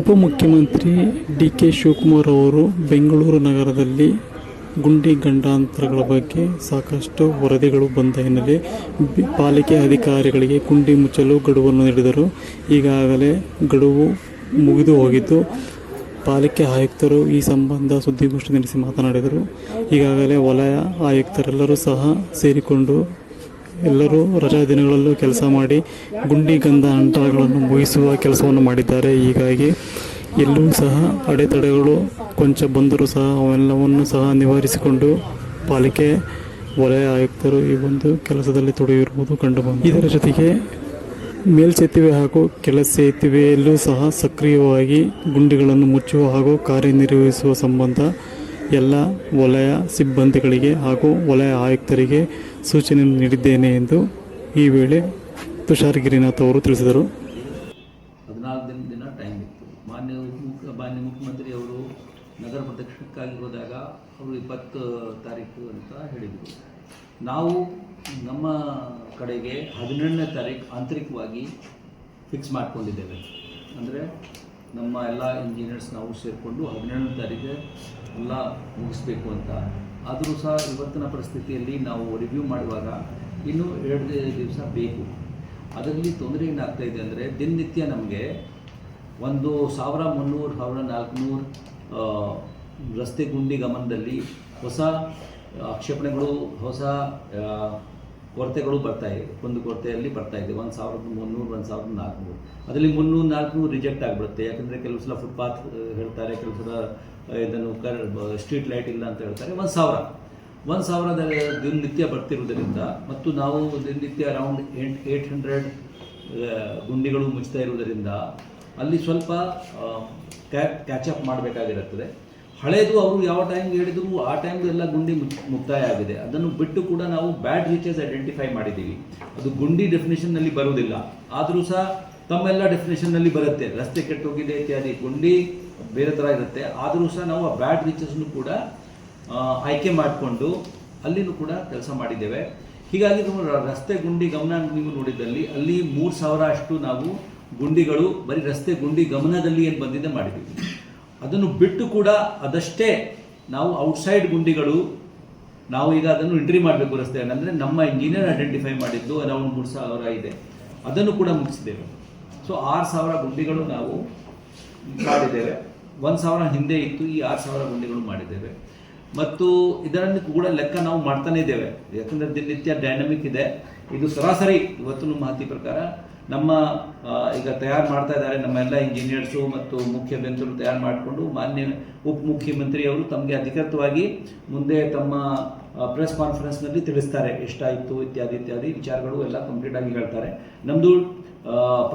ಉಪಮುಖ್ಯಮಂತ್ರಿ D K Shivakumar ಅವರು ಬೆಂಗಳೂರು ನಗರದಲ್ಲಿ ಗುಂಡಿ ಗಂಡಾಂತರಗಳ ಬಗ್ಗೆ ಸಾಕಷ್ಟು ವರದಿಗಳು ಬಂದ ಹಿನ್ನೆಲೆ ಪಾಲಿಕೆ ಅಧಿಕಾರಿಗಳಿಗೆ ಗುಂಡಿ ಮುಚ್ಚಲು ಗಡುವನ್ನು ನೀಡಿದರು. ಈಗಾಗಲೇ ಗಡುವು ಮುಗಿದು ಹೋಗಿದ್ದು, ಪಾಲಿಕೆ ಆಯುಕ್ತರು ಈ ಸಂಬಂಧ ಸುದ್ದಿಗೋಷ್ಠಿ ನಡೆಸಿ ಮಾತನಾಡಿದರು. ಈಗಾಗಲೇ ವಲಯ ಆಯುಕ್ತರೆಲ್ಲರೂ ಸಹ ಸೇರಿಕೊಂಡು ಎಲ್ಲರೂ ರಜಾ ದಿನಗಳಲ್ಲೂ ಕೆಲಸ ಮಾಡಿ ಗುಂಡಿ ಗಂಧ ಅಂತರಗಳನ್ನು ಮುಗಿಸುವ ಕೆಲಸವನ್ನು ಮಾಡಿದ್ದಾರೆ. ಹೀಗಾಗಿ ಎಲ್ಲೂ ಸಹ ಅಡೆತಡೆಗಳು ಕೊಂಚ ಬಂದರೂ ಸಹ ಅವೆಲ್ಲವನ್ನು ಸಹ ನಿವಾರಿಸಿಕೊಂಡು ಪಾಲಿಕೆ ವಲಯ ಆಯುಕ್ತರು ಈ ಒಂದು ಕೆಲಸದಲ್ಲಿ ತೊಡಗಿರುವುದು ಕಂಡುಬಂದಿದೆ ಇದರ ಜೊತೆಗೆ ಮೇಲ್ಸೇತುವೆ ಹಾಗೂ ಕೆಳ ಸೇತುವೆಯಲ್ಲೂ ಸಹ ಸಕ್ರಿಯವಾಗಿ ಗುಂಡಿಗಳನ್ನು ಮುಚ್ಚುವ ಹಾಗೂ ಕಾರ್ಯನಿರ್ವಹಿಸುವ ಸಂಬಂಧ ಎಲ್ಲ ವಲಯ ಸಿಬ್ಬಂದಿಗಳಿಗೆ ಹಾಗೂ ವಲಯ ಆಯುಕ್ತರಿಗೆ ಸೂಚನೆ ನೀಡಿದ್ದೇನೆ ಎಂದು ಈ ವೇಳೆ ತುಷಾರ್ ಗಿರಿನಾಥ್ ಅವರು ತಿಳಿಸಿದರು. ಹದಿನಾಲ್ಕು ದಿನ ಟೈಮ್ ಇತ್ತು. ಮಾನ್ಯ ಮುಖ್ಯಮಂತ್ರಿ ಅವರು ನಗರ ಪ್ರದಕ್ಷಿಣಕ್ಕಾಗಿ ಹೋದಾಗ ಅವರು ಇಪ್ಪತ್ತು ತಾರೀಕು ಅಂತ ಹೇಳಿದರು. ನಾವು ನಮ್ಮ ಕಡೆಗೆ ಹದಿನೆಂಟನೇ ತಾರೀಕು ಆಂತರಿಕವಾಗಿ ಫಿಕ್ಸ್ ಮಾಡಿಕೊಂಡಿದ್ದೇವೆ. ಅಂದರೆ ನಮ್ಮ ಎಲ್ಲ ಇಂಜಿನಿಯರ್ಸ್ ನಾವು ಸೇರಿಕೊಂಡು ಹದಿನೇಳನೇ ತಾರೀಕು ಎಲ್ಲ ಮುಗಿಸ್ಬೇಕು ಅಂತ. ಆದರೂ ಸಹ ಇವತ್ತಿನ ಪರಿಸ್ಥಿತಿಯಲ್ಲಿ ನಾವು ರಿವ್ಯೂ ಮಾಡುವಾಗ ಇನ್ನೂ ಎರಡು ದಿವಸ ಬೇಕು. ಅದರಲ್ಲಿ ತೊಂದರೆ ಏನಾಗ್ತಾ ಇದೆ ಅಂದರೆ ದಿನನಿತ್ಯ ನಮಗೆ ಒಂದು ಸಾವಿರ ಮುನ್ನೂರು, ಸಾವಿರ ನಾಲ್ಕುನೂರು ರಸ್ತೆ ಗುಂಡಿ ಗಮನದಲ್ಲಿ ಹೊಸ ಆಕ್ಷೇಪಣೆಗಳು ಹೊಸ ಕೊರತೆಗಳು ಬರ್ತಾ ಇದೆ. ಒಂದು ಕೊರತೆಯಲ್ಲಿ ಬರ್ತಾ ಇದೆ. ಒಂದು ಸಾವಿರದ ಮುನ್ನೂರು, ಒಂದು ಸಾವಿರದ ನಾಲ್ಕುನೂರು. ಅದರಲ್ಲಿ ಮುನ್ನೂರು, ನಾಲ್ಕುನೂರು ರಿಜೆಕ್ಟ್ ಆಗಿಬಿಡುತ್ತೆ. ಯಾಕಂದರೆ ಕೆಲವು ಸಲ ಫುಟ್ಪಾತ್ ಹೇಳ್ತಾರೆ ಕೆಲವು ಸಲ ಇದನ್ನು ಕರ್ ಸ್ಟ್ರೀಟ್ ಲೈಟ್ ಇಲ್ಲ ಅಂತ ಹೇಳ್ತಾರೆ. ಒಂದು ಸಾವಿರ. ಒಂದು ಸಾವಿರದ ದಿನನಿತ್ಯ ಬರ್ತಿರುವುದರಿಂದ ಮತ್ತು ನಾವು ದಿನನಿತ್ಯ ಅರೌಂಡ್ ಎಂಟ್ ಏಯ್ಟ್ ಹಂಡ್ರೆಡ್ ಗುಂಡಿಗಳು ಮುಚ್ತಾ ಇರುವುದರಿಂದ ಅಲ್ಲಿ ಸ್ವಲ್ಪ ಕ್ಯಾಚ್ ಕ್ಯಾಚಪ್ ಮಾಡಬೇಕಾಗಿರುತ್ತದೆ. ಹಳೇದು ಅವರು ಯಾವ ಟೈಮ್ಗೆ ಹೇಳಿದ್ರು, ಆ ಟೈಮ್ದು ಎಲ್ಲ ಗುಂಡಿ ಮುಕ್ತಾಯ ಆಗಿದೆ. ಅದನ್ನು ಬಿಟ್ಟು ಕೂಡ ನಾವು ಬ್ಯಾಡ್ ರೀಚಸ್ ಐಡೆಂಟಿಫೈ ಮಾಡಿದ್ದೀವಿ. ಅದು ಗುಂಡಿ ಡೆಫಿನೇಷನ್ನಲ್ಲಿ ಬರುವುದಿಲ್ಲ. ಆದರೂ ಸಹ ತಮ್ಮೆಲ್ಲ ಡೆಫಿನೇಷನ್ನಲ್ಲಿ ಬರುತ್ತೆ. ರಸ್ತೆ ಕೆಟ್ಟೋಗಿದೆ ಇತ್ಯಾದಿ. ಗುಂಡಿ ಬೇರೆ ಥರ ಇರುತ್ತೆ. ಆದರೂ ಸಹ ನಾವು ಆ ಬ್ಯಾಡ್ ರೀಚಸ್ನು ಕೂಡ ಆಯ್ಕೆ ಮಾಡಿಕೊಂಡು ಅಲ್ಲಿನೂ ಕೂಡ ಕೆಲಸ ಮಾಡಿದ್ದೇವೆ. ಹೀಗಾಗಿ ರಸ್ತೆ ಗುಂಡಿ ಗಮನ ನೀವು ನೋಡಿದಲ್ಲಿ ಅಲ್ಲಿ ಮೂರು ಸಾವಿರ ಅಷ್ಟು ನಾವು ಗುಂಡಿಗಳು, ಬರೀ ರಸ್ತೆ ಗುಂಡಿ ಗಮನದಲ್ಲಿ ಏನು ಬಂದಿದೆ ಮಾಡಿದ್ದೀವಿ. ಅದನ್ನು ಬಿಟ್ಟು ಕೂಡ ಅದಷ್ಟೇ ನಾವು ಔಟ್ಸೈಡ್ ಗುಂಡಿಗಳು, ನಾವು ಈಗ ಅದನ್ನು ಎಂಟ್ರಿ ಮಾಡಬೇಕು ರಸ್ತೆಯನ್ನು ಅಂದರೆ ನಮ್ಮ ಇಂಜಿನಿಯರ್ ಐಡೆಂಟಿಫೈ ಮಾಡಿದ್ದು ಅರೌಂಡ್ ಮೂರು ಸಾವಿರ ಇದೆ. ಅದನ್ನು ಕೂಡ ಮುಗಿಸಿದ್ದೇವೆ. ಸೊ ಆರು ಸಾವಿರ ಗುಂಡಿಗಳು ನಾವು ಮಾಡಿದ್ದೇವೆ. ಒಂದು ಸಾವಿರ ಹಿಂದೆ ಇತ್ತು, ಈ ಆರು ಸಾವಿರ ಗುಂಡಿಗಳು ಮಾಡಿದ್ದೇವೆ. ಮತ್ತು ಇದರಲ್ಲಿ ಕೂಡ ಲೆಕ್ಕ ನಾವು ಮಾಡ್ತಾನೇ ಇದ್ದೇವೆ. ಯಾಕಂದರೆ ದಿನನಿತ್ಯ ಡೈನಮಿಕ್ ಇದೆ. ಇದು ಸರಾಸರಿ ಇವತ್ತಿನ ಮಾಹಿತಿ ಪ್ರಕಾರ ನಮ್ಮ ಈಗ ತಯಾರು ಮಾಡ್ತಾ ಇದ್ದಾರೆ ನಮ್ಮ ಎಲ್ಲ ಇಂಜಿನಿಯರ್ಸು ಮತ್ತು ಮುಖ್ಯ ಬೆಂತರು ತಯಾರು ಮಾಡಿಕೊಂಡು ಮಾನ್ಯ ಉಪಮುಖ್ಯಮಂತ್ರಿ ಅವರು ತಮಗೆ ಅಧಿಕೃತವಾಗಿ ಮುಂದೆ ತಮ್ಮ ಪ್ರೆಸ್ ಕಾನ್ಫರೆನ್ಸ್ನಲ್ಲಿ ತಿಳಿಸ್ತಾರೆ ಎಷ್ಟಾಯಿತು ಇತ್ಯಾದಿ ಇತ್ಯಾದಿ ವಿಚಾರಗಳು ಎಲ್ಲ ಕಂಪ್ಲೀಟ್ ಆಗಿ ಹೇಳ್ತಾರೆ. ನಮ್ಮದು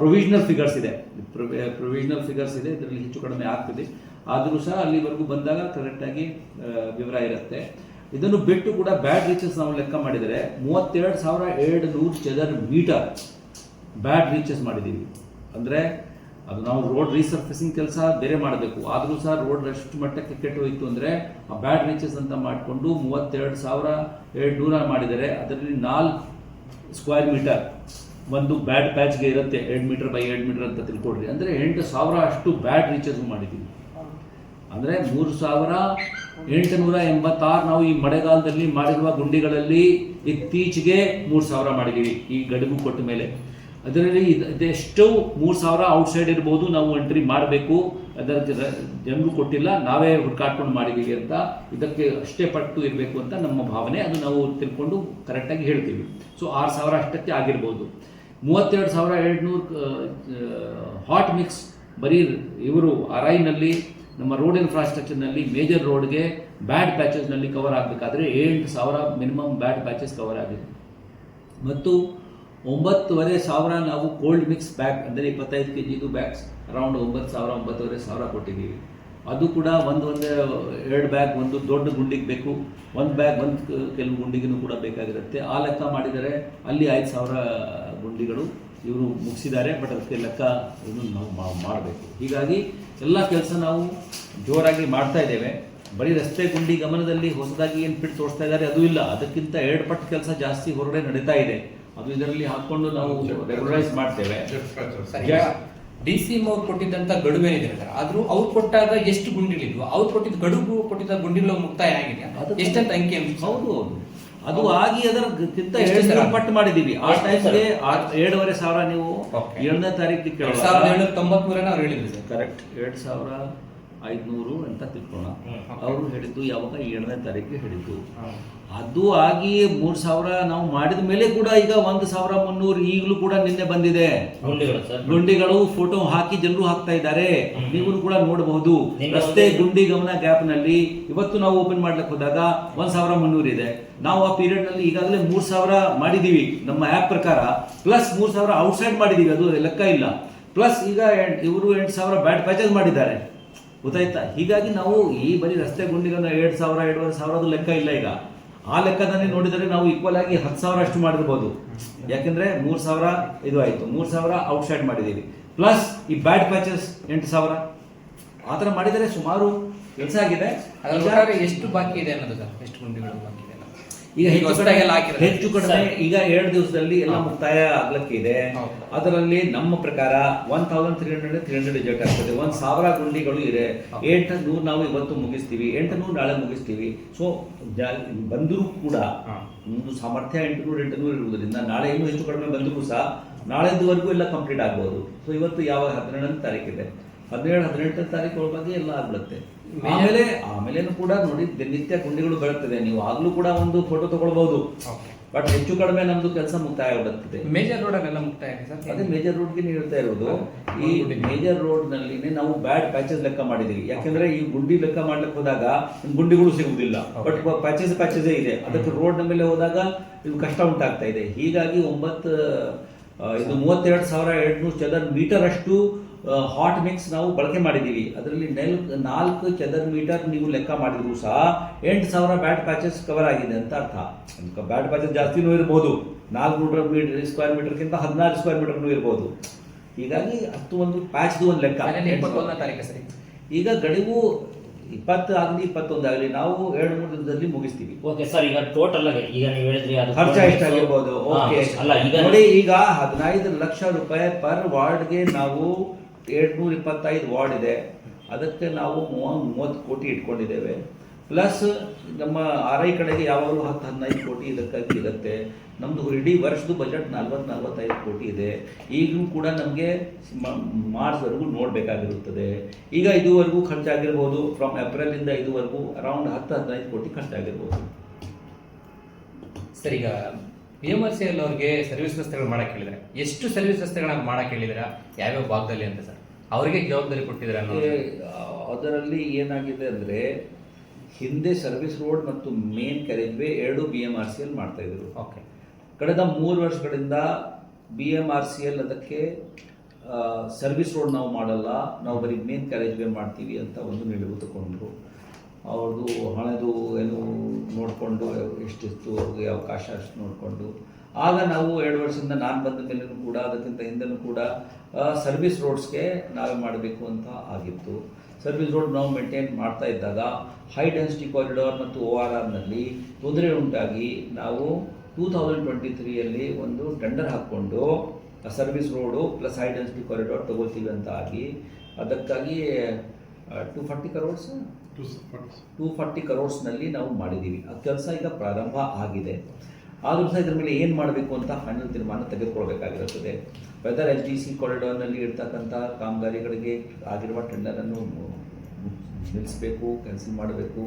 ಪ್ರೊವಿಷನಲ್ ಫಿಗರ್ಸ್ ಇದೆ. ಪ್ರೊವಿಷನಲ್ ಫಿಗರ್ಸ್ ಇದೆ. ಇದರಲ್ಲಿ ಹೆಚ್ಚು ಕಡಿಮೆ ಆಗ್ತದೆ. ಆದರೂ ಸಹ ಅಲ್ಲಿವರೆಗೂ ಬಂದಾಗ ಕರೆಕ್ಟಾಗಿ ವಿವರ ಇರುತ್ತೆ. ಇದನ್ನು ಬಿಟ್ಟು ಕೂಡ ಬ್ಯಾಡ್ ರೀಚಸ್ ನಾವು ಲೆಕ್ಕ ಮಾಡಿದರೆ ಮೂವತ್ತೆರಡು ಸಾವಿರ ಎರಡು ನೂರು ಚದರ್ ಮೀಟರ್ ಬ್ಯಾಡ್ ರೀಚಸ್ ಮಾಡಿದ್ದೀವಿ. ಅಂದರೆ ಅದು ನಾವು ರೋಡ್ ರೀಸರ್ಫೇಸಿಂಗ್ ಕೆಲಸ ಬೇರೆ ಮಾಡಬೇಕು. ಆದರೂ ಸಹ ರೋಡ್ ಎಷ್ಟು ಮಟ್ಟಕ್ಕೆ ಕೆಟ್ಟು ಹೋಯಿತು ಅಂದರೆ ಆ ಬ್ಯಾಡ್ ರೀಚಸ್ ಅಂತ ಮಾಡಿಕೊಂಡು ಮೂವತ್ತೆರಡು ಸಾವಿರ ಎರಡು ನೂರ ಮಾಡಿದರೆ ಅದರಲ್ಲಿ ನಾಲ್ಕು ಸ್ಕ್ವೇರ್ ಮೀಟರ್ ಒಂದು ಬ್ಯಾಡ್ ಪ್ಯಾಚ್ಗೆ ಇರುತ್ತೆ. ಎರಡು ಮೀಟರ್ ಬೈ ಎರಡು ಮೀಟರ್ ಅಂತ ತಿಳ್ಕೊಡ್ರಿ ಅಂದರೆ ಎಂಟು ಸಾವಿರ ಅಷ್ಟು ಬ್ಯಾಡ್ ರೀಚಸ್ ಮಾಡಿದ್ದೀವಿ. ಅಂದರೆ ಮೂರು ಸಾವಿರ ಎಂಟುನೂರ ಎಂಬತ್ತಾರು ನಾವು ಈ ಮಳೆಗಾಲದಲ್ಲಿ ಮಾಡಿರುವ ಗುಂಡಿಗಳಲ್ಲಿ ಇತ್ತೀಚೆಗೆ ಮೂರು ಸಾವಿರ ಮಾಡಿದ್ದೀವಿ, ಈ ಗಡುವು ಕೊಟ್ಟ ಮೇಲೆ. ಅದರಲ್ಲಿ ಇದ್- ಇದೆಷ್ಟು ಮೂರು ಸಾವಿರ ಔಟ್ಸೈಡ್ ಇರ್ಬೋದು ನಾವು ಎಂಟ್ರಿ ಮಾಡಬೇಕು, ಅದರ ಜನರು ಕೊಟ್ಟಿಲ್ಲ, ನಾವೇ ಹುಡುಕಾಡ್ಕೊಂಡು ಮಾಡಿದ್ದೀವಿ ಅಂತ, ಇದಕ್ಕೆ ಅಷ್ಟೇ ಪಟ್ಟು ಇರಬೇಕು ಅಂತ ನಮ್ಮ ಭಾವನೆ, ಅದು ನಾವು ತಿಳ್ಕೊಂಡು ಕರೆಕ್ಟಾಗಿ ಹೇಳ್ತೀವಿ. ಸೊ, ಆರು ಸಾವಿರ ಅಷ್ಟಕ್ಕೆ ಆಗಿರ್ಬೋದು. ಮೂವತ್ತೆರಡು ಸಾವಿರ ಎರಡುನೂರು ಹಾಟ್ ಮಿಕ್ಸ್, ಬರೀ ಇವರು ಅರೈನಲ್ಲಿ ನಮ್ಮ ರೋಡ್ ಇನ್ಫ್ರಾಸ್ಟ್ರಕ್ಚರ್ನಲ್ಲಿ ಮೇಜರ್ ರೋಡ್ಗೆ ಬ್ಯಾಡ್ ಪ್ಯಾಚಸ್ನಲ್ಲಿ ಕವರ್ ಆಗಬೇಕಾದ್ರೆ ಏಳು ಸಾವಿರ ಮಿನಿಮಮ್ ಬ್ಯಾಡ್ ಪ್ಯಾಚಸ್ ಕವರ್ ಆಗಿದೆ. ಮತ್ತು ಒಂಬತ್ತುವರೆ ಸಾವಿರ ನಾವು ಕೋಲ್ಡ್ ಮಿಕ್ಸ್ ಬ್ಯಾಗ್ ಅಂದರೆ ಇಪ್ಪತ್ತೈದು ಕೆ ಜಿದು ಬ್ಯಾಗ್ಸ್ ಅರೌಂಡ್ ಒಂಬತ್ತು ಸಾವಿರ, ಒಂಬತ್ತುವರೆ ಸಾವಿರ ಕೊಟ್ಟಿದ್ದೀವಿ. ಅದು ಕೂಡ ಒಂದು ಒಂದು, ಎರಡು ಬ್ಯಾಗ್ ಒಂದು ದೊಡ್ಡ ಗುಂಡಿಗೆ ಬೇಕು. ಒಂದು ಬ್ಯಾಗ್ ಒಂದು ಕೆಲವು ಗುಂಡಿಗೂ ಕೂಡ ಬೇಕಾಗಿರುತ್ತೆ. ಆ ಲೆಕ್ಕ ಮಾಡಿದರೆ ಅಲ್ಲಿ ಐದು ಸಾವಿರ ಗುಂಡಿಗಳು ಇವರು ಮುಗಿಸಿದ್ದಾರೆ, ಬಟ್ ಅದಕ್ಕೆ ಲೆಕ್ಕ ಇನ್ನು ನಾವು ಮಾಡಬೇಕು. ಹೀಗಾಗಿ ಎಲ್ಲ ಕೆಲಸ ನಾವು ಜೋರಾಗಿ ಮಾಡ್ತಾ ಇದ್ದೇವೆ. ಬರೀ ರಸ್ತೆ ಗುಂಡಿ ಗಮನದಲ್ಲಿ ಹೊಸದಾಗಿ ಏನು ಪಿಟ್ ತೋರಿಸ್ತಾ ಇದ್ದಾರೆ ಅದು ಇಲ್ಲ. ಅದಕ್ಕಿಂತ ಎರಡು ಪಟ್ಟು ಕೆಲಸ ಜಾಸ್ತಿ ಹೊರಗಡೆ ನಡೀತಾ ಇದೆ. ಅದು ಇದರಲ್ಲಿ ಹಾಕೊಂಡು ನಾವು ರೆಗ್ಯುಲರೈಸ್ ಮಾಡ್ತೇವೆ. ಡಿ ಸಿ ಎಂ ಅವ್ರು ಕೊಟ್ಟಿದ್ದಂತ ಗಡುವು ಇದೆ ಸರ್. ಆದ್ರೂ ಅವ್ರು ಕೊಟ್ಟಾಗ ಎಷ್ಟು ಗುಂಡಿಗಳಿದ್ವು? ಅವ್ರು ಕೊಟ್ಟಿದ್ದ ಗಡುವು ಕೊಟ್ಟಿದ್ದ ಗುಂಡಿಗಳು ಮುಕ್ತಾಯ ಆಗಿದೆ. ಅದು- ಎಷ್ಟಂತ ಅಂಕಿ ಅಂಶ ಹೌದು ಹೌದು. ಅದು ಆಗಿ ಅದಕ್ಕಿಂತ ಸರ್? ಪಟ್ಟು ಮಾಡಿದೀವಿ ಆ ಟೈಮ್ ಟೈಮ್ಗೆ ಏಳುವರೆ ಸಾವಿರ ನೀವು. ಏಳನೇ ತಾರೀಕಿಗೆ ಎರಡ್ ಸಾವಿರದ ಏಳ್ನೂರ ತೊಂಬತ್ಮೂರನೇ ಅವ್ರು ಹೇಳಿದ್ರು ಸರ್. ಕರೆಕ್ಟ್. ಎರಡು ಸಾವಿರ ಐದುನೂರು ಅಂತ ತಿಳ್ಕೋಣ okay. ಅವರು ಹೇಳಿದ್ದು ಯಾವಾಗ ಏಳನೇ ತಾರೀಕಿಗೆ ಹೇಳಿದ್ದು. ಅದು ಆಗಿ ಮೂರು ಸಾವಿರ ನಾವು ಮಾಡಿದ ಮೇಲೆ ಕೂಡ ಈಗ ಒಂದು ಸಾವಿರ ಮುನ್ನೂರು ಈಗಲೂ ಕೂಡ ನಿನ್ನೆ ಬಂದಿದೆ. ಗುಂಡಿಗಳು ಫೋಟೋ ಹಾಕಿ ಜನರು ಹಾಕ್ತಾ ಇದ್ದಾರೆ. ನೀವು ಕೂಡ ನೋಡಬಹುದು. ರಸ್ತೆ ಗುಂಡಿ ಗಮನ ಗ್ಯಾಪ್ನಲ್ಲಿ ಇವತ್ತು ನಾವು ಓಪನ್ ಮಾಡ್ಲಿಕ್ಕೆ ಹೋದಾಗ ಒಂದ್ ಸಾವಿರ ಮುನ್ನೂರು ಇದೆ. ನಾವು ಆ ಪೀರಿಯಡ್ನಲ್ಲಿ ಈಗಾಗಲೇ ಮೂರ್ ಸಾವಿರ ಮಾಡಿದೀವಿ ನಮ್ಮ ಆ್ಯಪ್ ಪ್ರಕಾರ. ಪ್ಲಸ್ ಮೂರ್ ಸಾವಿರ ಔಟ್ಸೈಡ್ ಮಾಡಿದೀವಿ ಅದು ಲೆಕ್ಕ ಇಲ್ಲ. ಪ್ಲಸ್ ಈಗ ಇವರು ಎಂಟು ಸಾವಿರ ಬ್ಯಾಟ್ ಪ್ಯಾಚಸ್ ಮಾಡಿದ್ದಾರೆ. ಗೊತ್ತಾಯ್ತಾ? ಹೀಗಾಗಿ ನಾವು ಈ ಬರೀ ರಸ್ತೆ ಗುಂಡಿಗಳನ್ನ ಎರಡು ಸಾವಿರ ಎರಡೂವರೆ ಸಾವಿರದ ಲೆಕ್ಕ ಇಲ್ಲ ಈಗ. ಆ ಲೆಕ್ಕದಲ್ಲಿ ನೋಡಿದರೆ ನಾವು ಈಕ್ವಲ್ ಆಗಿ ಹತ್ತು ಸಾವಿರ ಅಷ್ಟು ಮಾಡಿರ್ಬೋದು. ಯಾಕೆಂದ್ರೆ ಮೂರು ಸಾವಿರ ಇದು ಆಯಿತು. ಮೂರು ಸಾವಿರ ಔಟ್ಸೈಡ್ ಮಾಡಿದ್ದೀವಿ. ಪ್ಲಸ್ ಈ ಬ್ಯಾಡ್ ಪ್ಯಾಚಸ್ ಎಂಟು ಸಾವಿರ. ಆ ಥರ ಮಾಡಿದರೆ ಸುಮಾರು ಕೆಲಸ ಆಗಿದೆ. ಎಷ್ಟು ಬಾಕಿ ಇದೆ ಅನ್ನೋದು ಸರ್? ಎಷ್ಟು ಗುಂಡಿಗಳು ಬಾಕಿ? ಈಗ ಹೆಚ್ಚು ಕಡೆ ಕಡಿಮೆ ಹೆಚ್ಚು ಕಡಿಮೆ ಈಗ ಎರಡು ದಿವಸದಲ್ಲಿ ಎಲ್ಲ ಮುಕ್ತಾಯ ಆಗ್ಲಿಕ್ಕೆ ಇದೆ. ಅದರಲ್ಲಿ ನಮ್ಮ ಪ್ರಕಾರ one thousand three hundred three hundred reject ಆಗ್ತದೆ. ಒಂದ್ ಸಾವಿರ ಗುಂಡಿಗಳು ಇದೆ. ಎಂಟ ನೂರು ನಾವು ಇವತ್ತು ಮುಗಿಸ್ತೀವಿ. ಎಂಟು ನೂರು ನಾಳೆ ಮುಗಿಸ್ತೀವಿ. ಸೊ ಬಂದರೂ ಕೂಡ ಒಂದು ಸಾಮರ್ಥ್ಯ ಎಂಟು ನೂರ್ ಎಂಟು ನೂರು ಇರುವುದರಿಂದ ನಾಳೆ ಇನ್ನೂ ಹೆಚ್ಚು ಕಡಿಮೆ ಬಂದರೂ ಸಹ ನಾಳೆದುವರೆಗೂ ಎಲ್ಲ ಕಂಪ್ಲೀಟ್ ಆಗ್ಬೋದು. ಸೊ ಇವತ್ತು ಯಾವಾಗ ಹದಿನೇಳನೇ ತಾರೀಕಿದೆ? ಹದಿನೇಳು ಹದಿನೆಂಟನೇ ತಾರೀಕು ಒಳಗಾಗಿ ಎಲ್ಲ ಆಗ್ಬಿಡುತ್ತೆ. ಆಮೇಲೆ ಆಮೇಲೆನೂ ಕೂಡ ನೋಡಿ ದಿನನಿತ್ಯ ಗುಂಡಿಗಳು ಬರುತ್ತದೆ ನೀವು ಆಗ್ಲೂ ಕೂಡ ಒಂದು ಫೋಟೋ ತಗೊಳ್ಬಹುದು. ಬಟ್ ಹೆಚ್ಚು ಕಡಿಮೆ ನಮ್ದು ಕೆಲಸ ಮುಕ್ತಾಯ ಆಗುತ್ತದೆ ಮೇಜರ್ ರೋಡ್ ಅಲ್ಲೆಲ್ಲ ಮುಕ್ತಾಯ ಸರ್? ಅದೇ ಮೇಜರ್ ರೋಡ್ಗೆ ಗೆ ಹೇಳ್ತಾ ಇರೋದು. ಈ ಮೇಜರ್ ರೋಡ್ನಲ್ಲಿ ನಾವು ಬ್ಯಾಡ್ ಪ್ಯಾಚಸ್ ಲೆಕ್ಕ ಮಾಡಿದೀವಿ ಯಾಕಂದ್ರೆ ಈ ಗುಂಡಿ ಲೆಕ್ಕ ಮಾಡ್ಲಿಕ್ಕೆ ಹೋದಾಗ ಗುಂಡಿಗಳು ಸಿಗುವುದಿಲ್ಲ. ಬಟ್ ಪ್ಯಾಚಸ್ ಪ್ಯಾಚಸ್ ಇದೆ. ಅದಕ್ಕೆ ರೋಡ್ ಮೇಲೆ ಹೋದಾಗ ಇದು ಕಷ್ಟ ಉಂಟಾಗ್ತಾ ಇದೆ. ಹೀಗಾಗಿ ಒಂಬತ್ತು ಇದು ಮೂವತ್ತೆರಡು ಸಾವಿರ ಎರಡ್ನೂರು ಚದರ್ ಮೀಟರ್ ಅಷ್ಟು ಹಾಟ್ ಮಿಕ್ಸ್ ನಾವು ಬಳಕೆ ಮಾಡಿದ್ದೀವಿ. ಅದರಲ್ಲಿ ನೆಲ್ ನಾಲ್ಕು ಚದರ್ ಮೀಟರ್ ನೀವು ಲೆಕ್ಕ ಮಾಡಿದ್ರು ಸಹ ಎಂಟು ಸಾವಿರ ಬ್ಯಾಟ್ ಪ್ಯಾಚಸ್ ಕವರ್ ಆಗಿದೆ ಅಂತ ಅರ್ಥ. ಬ್ಯಾಟ್ ಪ್ಯಾಚಸ್ ಜಾಸ್ತಿನೂ ಇರ್ಬೋದು. ನಾಲ್ಕು ಮೀಟರ್ ಸ್ಕ್ವೇರ್ ಮೀಟರ್ಗಿಂತ ಹದಿನಾರು ಸ್ಕ್ವೇರ್ ಮೀಟರ್ನೂ ಇರ್ಬೋದು. ಹೀಗಾಗಿ ಹತ್ತು ಒಂದು ಪ್ಯಾಚ್ದು ಒಂದು ಲೆಕ್ಕ. ಸರಿ. ಈಗ ಗಡಿವು ಇಪ್ಪತ್ತು ಆಗಲಿ ಇಪ್ಪತ್ತೊಂದು ಆಗಲಿ ನಾವು ಎರಡು ಮೂರು ದಿನದಲ್ಲಿ ಮುಗಿಸ್ತೀವಿ. ಓಕೆ ಸರ್ ಈಗ ಟೋಟಲ್ ಆಗಿ ಈಗ ನೀವು ಹೇಳಿದ್ರಿ ಅದು ಖರ್ಚು ಎಷ್ಟಾಗಿರ್ಬೋದು ಓಕೆ ಅಲ್ಲ ಈಗ ನೋಡಿ ಈಗ ಹದಿನೈದು ಲಕ್ಷ ರೂಪಾಯಿ ಪರ್ ವಾರ್ಡ್ಗೆ ನಾವು ಎರಡ್ನೂರ ಇಪ್ಪತ್ತೈದು ವಾರ್ಡ್ ಇದೆ. ಅದಕ್ಕೆ ನಾವು ಮೂವ ಮೂವತ್ತು ಕೋಟಿ ಇಟ್ಕೊಂಡಿದ್ದೇವೆ. ಪ್ಲಸ್ ನಮ್ಮ ಆರ್ ಐ ಕಡೆಗೆ ಯಾವಾಗಲೂ ಹತ್ತು, ಹದಿನೈದು ಕೋಟಿ ಇದಕ್ಕಾಗಿ ಇರುತ್ತೆ. ನಮ್ಮದು ಇಡೀ ವರ್ಷದ ಬಜೆಟ್ ನಲ್ವತ್ತು, ನಲ್ವತ್ತೈದು ಕೋಟಿ ಇದೆ. ಈಗಲೂ ಕೂಡ ನಮಗೆ ಮಾರ್ಚ್ವರೆಗೂ ನೋಡಬೇಕಾಗಿರುತ್ತದೆ. ಈಗ ಇದುವರೆಗೂ ಖರ್ಚಾಗಿರ್ಬೋದು. ಫ್ರಮ್ ಏಪ್ರಿಲಿಂದ ಇದುವರೆಗೂ ಅರೌಂಡ್ ಹತ್ತು, ಹದಿನೈದು ಕೋಟಿ ಖರ್ಚಾಗಿರ್ಬೋದು. ಸರ್ ಈಗ P M R C L ಅವ್ರಿಗೆ ಸರ್ವಿಸ್ ರಸ್ತೆಗಳು ಮಾಡಕ್ಕೆ ಹೇಳಿದ್ರೆ. ಎಷ್ಟು ಸರ್ವಿಸ್ ರಸ್ತೆಗಳನ್ನ ಮಾಡಕ್ಕೆ ಹೇಳಿದ್ರ? ಯಾವ್ಯಾವ ಭಾಗದಲ್ಲಿ ಅಂತ ಸರ್? ಅವರಿಗೆ ಜವಾಬ್ದಾರಿ ಕೊಟ್ಟಿದ್ರೆ ಅದರಲ್ಲಿ ಏನಾಗಿದೆ ಅಂದರೆ ಹಿಂದೆ ಸರ್ವಿಸ್ ರೋಡ್ ಮತ್ತು ಮೇನ್ ಕ್ಯಾರೇಜ್ವೇ ಎರಡು B M R C L ಮಾಡ್ತಾ ಇದ್ರು. ಓಕೆ. ಕಳೆದ ಮೂರು ವರ್ಷಗಳಿಂದ B M R C L ಅದಕ್ಕೆ ಸರ್ವಿಸ್ ರೋಡ್ ನಾವು ಮಾಡಲ್ಲ ನಾವು ಬರೀ ಮೇನ್ ಕ್ಯಾರೇಜ್ವೇ ಮಾಡ್ತೀವಿ ಅಂತ ಒಂದು ನಿಲುವು ತಗೊಂಡ್ರು. ಅವ್ರದ್ದು ಹಣದು ಏನು ನೋಡಿಕೊಂಡು ಎಷ್ಟಿತ್ತು ಅವ್ರಿಗೆ ಅವಕಾಶ ಅಷ್ಟು ನೋಡಿಕೊಂಡು. ಆಗ ನಾವು ಎರಡು ವರ್ಷದಿಂದ ನಾನು ಬಂದ ಮೇಲೂ ಕೂಡ, ಅದಕ್ಕಿಂತ ಹಿಂದೆನೂ ಕೂಡ ಸರ್ವಿಸ್ ರೋಡ್ಸ್ಗೆ ನಾವೇ ಮಾಡಬೇಕು ಅಂತ ಆಗಿತ್ತು. ಸರ್ವಿಸ್ ರೋಡ್ ನಾವು ಮೇಂಟೈನ್ ಮಾಡ್ತಾ ಇದ್ದಾಗ ಹೈ ಡೆನ್ಸಿಟಿ ಕಾರಿಡಾರ್ ಮತ್ತು ಓ ಆರ್ ಆರ್ನಲ್ಲಿ ತೊಂದರೆ ಉಂಟಾಗಿ ನಾವು ಟೂ ತೌಸಂಡ್ ಟ್ವೆಂಟಿ ತ್ರೀಯಲ್ಲಿ ಒಂದು ಟೆಂಡರ್ ಹಾಕ್ಕೊಂಡು service road plus high density corridor ತಗೋತೀವಿ ಅಂತ ಆಗಿ, ಅದಕ್ಕಾಗಿ two forty crores two forty ಕರೋಡ್ಸ್ನಲ್ಲಿ ನಾವು ಮಾಡಿದ್ದೀವಿ. ಆ ಕೆಲಸ ಈಗ ಪ್ರಾರಂಭ ಆಗಿದೆ. ಆದರೂ ಸಹ ಇದ್ರ ಮೇಲೆ ಏನು ಮಾಡಬೇಕು ಅಂತ ಫೈನಲ್ ತೀರ್ಮಾನ ತೆಗೆದುಕೊಳ್ಬೇಕಾಗಿರುತ್ತದೆ. ವೆದರ್ ಎಚ್ ಡಿ ಸಿ ಕಾರಿಡಾರ್ನಲ್ಲಿ ಇರ್ತಕ್ಕಂಥ ಕಾಮಗಾರಿಗಳಿಗೆ ಆಗಿರುವ ಟೆಂಡರನ್ನು ನಿಲ್ಲಿಸಬೇಕು ಕ್ಯಾನ್ಸಲ್ ಮಾಡಬೇಕು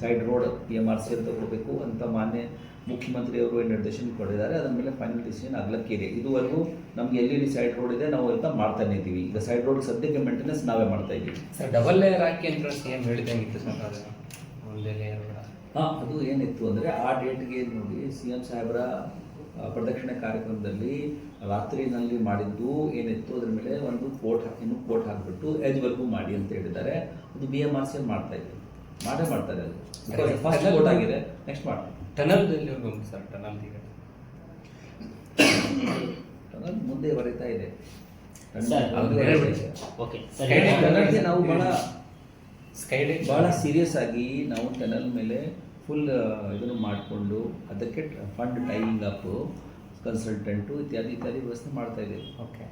side road P M R C ಅಂತ ಕೊಡಬೇಕು ಅಂತ ಮಾನ್ಯ ಮುಖ್ಯಮಂತ್ರಿಯವರು ನಿರ್ದೇಶನ ಕೊಟ್ಟಿದ್ದಾರೆ. ಅದರ ಮೇಲೆ ಫೈನಲ್ ಡಿಸಿಷನ್ ಆಗ್ಲಕ್ಕಿದೆ ಇದೆ. ಇದುವರೆಗೂ ನಮ್ಗೆ ಎಲ್ಲಿ ಸೈಡ್ ರೋಡ್ ಇದೆ ನಾವು ಅಂತ ಮಾಡ್ತಾನೆ ಇದ್ದೀವಿ. ಈಗ ಸೈಡ್ ರೋಡ್ ಸದ್ಯಕ್ಕೆ ಮೇಂಟೆನೆನ್ಸ್ ನಾವೇ ಮಾಡ್ತಾ ಇದ್ದೀವಿ. ಸರ್ ಡಬಲ್ ಲೇಯರ್ ಹಾಕಿ ಅಂತ ಏನು ಎಂ ಹೇಳಿದಂಗಿತ್ತು ಸರ್ ಒಂದೇ ಲೇಯರ್ ಹಾಂ ಅದು ಏನಿತ್ತು ಅಂದರೆ ಆ ಡೇಟ್ಗೆ ನೋಡಿ ಸಿ ಎಂ ಸಾಹೇಬರ ಪ್ರದಕ್ಷಿಣೆ ಕಾರ್ಯಕ್ರಮದಲ್ಲಿ ರಾತ್ರಿನಲ್ಲಿ ಮಾಡಿದ್ದು ಏನಿತ್ತು ಅದ್ರ ಮೇಲೆ ಒಂದು ಕೋಟ್ ಇನ್ನು ಕೋಟ್ ಹಾಕ್ಬಿಟ್ಟು ಎಜ್ವರೆಗೂ ಮಾಡಿ ಅಂತ ಹೇಳಿದ್ದಾರೆ. ಅದು ಬಿ ಎಂ ಆರ್ ಸಿ ಮಾಡ್ತಾ ಇದ್ದೀವಿ ಮಾಡೇ ಮಾಡ್ತಾರೆ ಅದು ಫಸ್ಟ್ ಕೋಟ್ ಆಗಿದೆ. ನೆಕ್ಸ್ಟ್ ಮಾಡ್ತಾರೆ. ಟನಲ್ ಎಲ್ಲಿವರೆಗೂ ಉಂಟು ಸರ್ ಟನಲ್ ಈಗ. ಟನಲ್ ಮುಂದೆ ಬರೀತಾ ಇದೆ. ಟನಲ್ಗೆ ನಾವು ಬಹಳ ಸ್ಕೈಡ್ ಬಹಳ ಸೀರಿಯಸ್ ಆಗಿ ನಾವು ಟನಲ್ ಮೇಲೆ ಫುಲ್ ಇದನ್ನು ಮಾಡಿಕೊಂಡು ಅದಕ್ಕೆ ಫಂಡ್ ಟೈಮಿಂಗ್ ಅಪ್ ಕನ್ಸಲ್ಟೆಂಟು ಇತ್ಯಾದಿ ಇತ್ಯಾದಿ ವ್ಯವಸ್ಥೆ ಮಾಡ್ತಾ ಇದ್ದೀವಿ. ಓಕೆ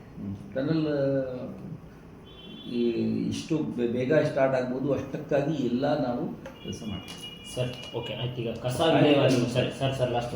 ಟನಲ್ ಈ ಇಷ್ಟು ಬೆ- ಬೇಗ ಸ್ಟಾರ್ಟ್ ಆಗ್ಬೋದು ಅಷ್ಟಕ್ಕಾಗಿ ಎಲ್ಲ ನಾವು ಕೆಲಸ ಮಾಡ್ತೀವಿ. ಸರ್ ಓಕೆ ಆಯ್ತು ಈಗ ಕಸ ವಿಲೇವಾರಿ ಸರ್ ಸರ್ ಸರ್ ಲಾಸ್ಟ್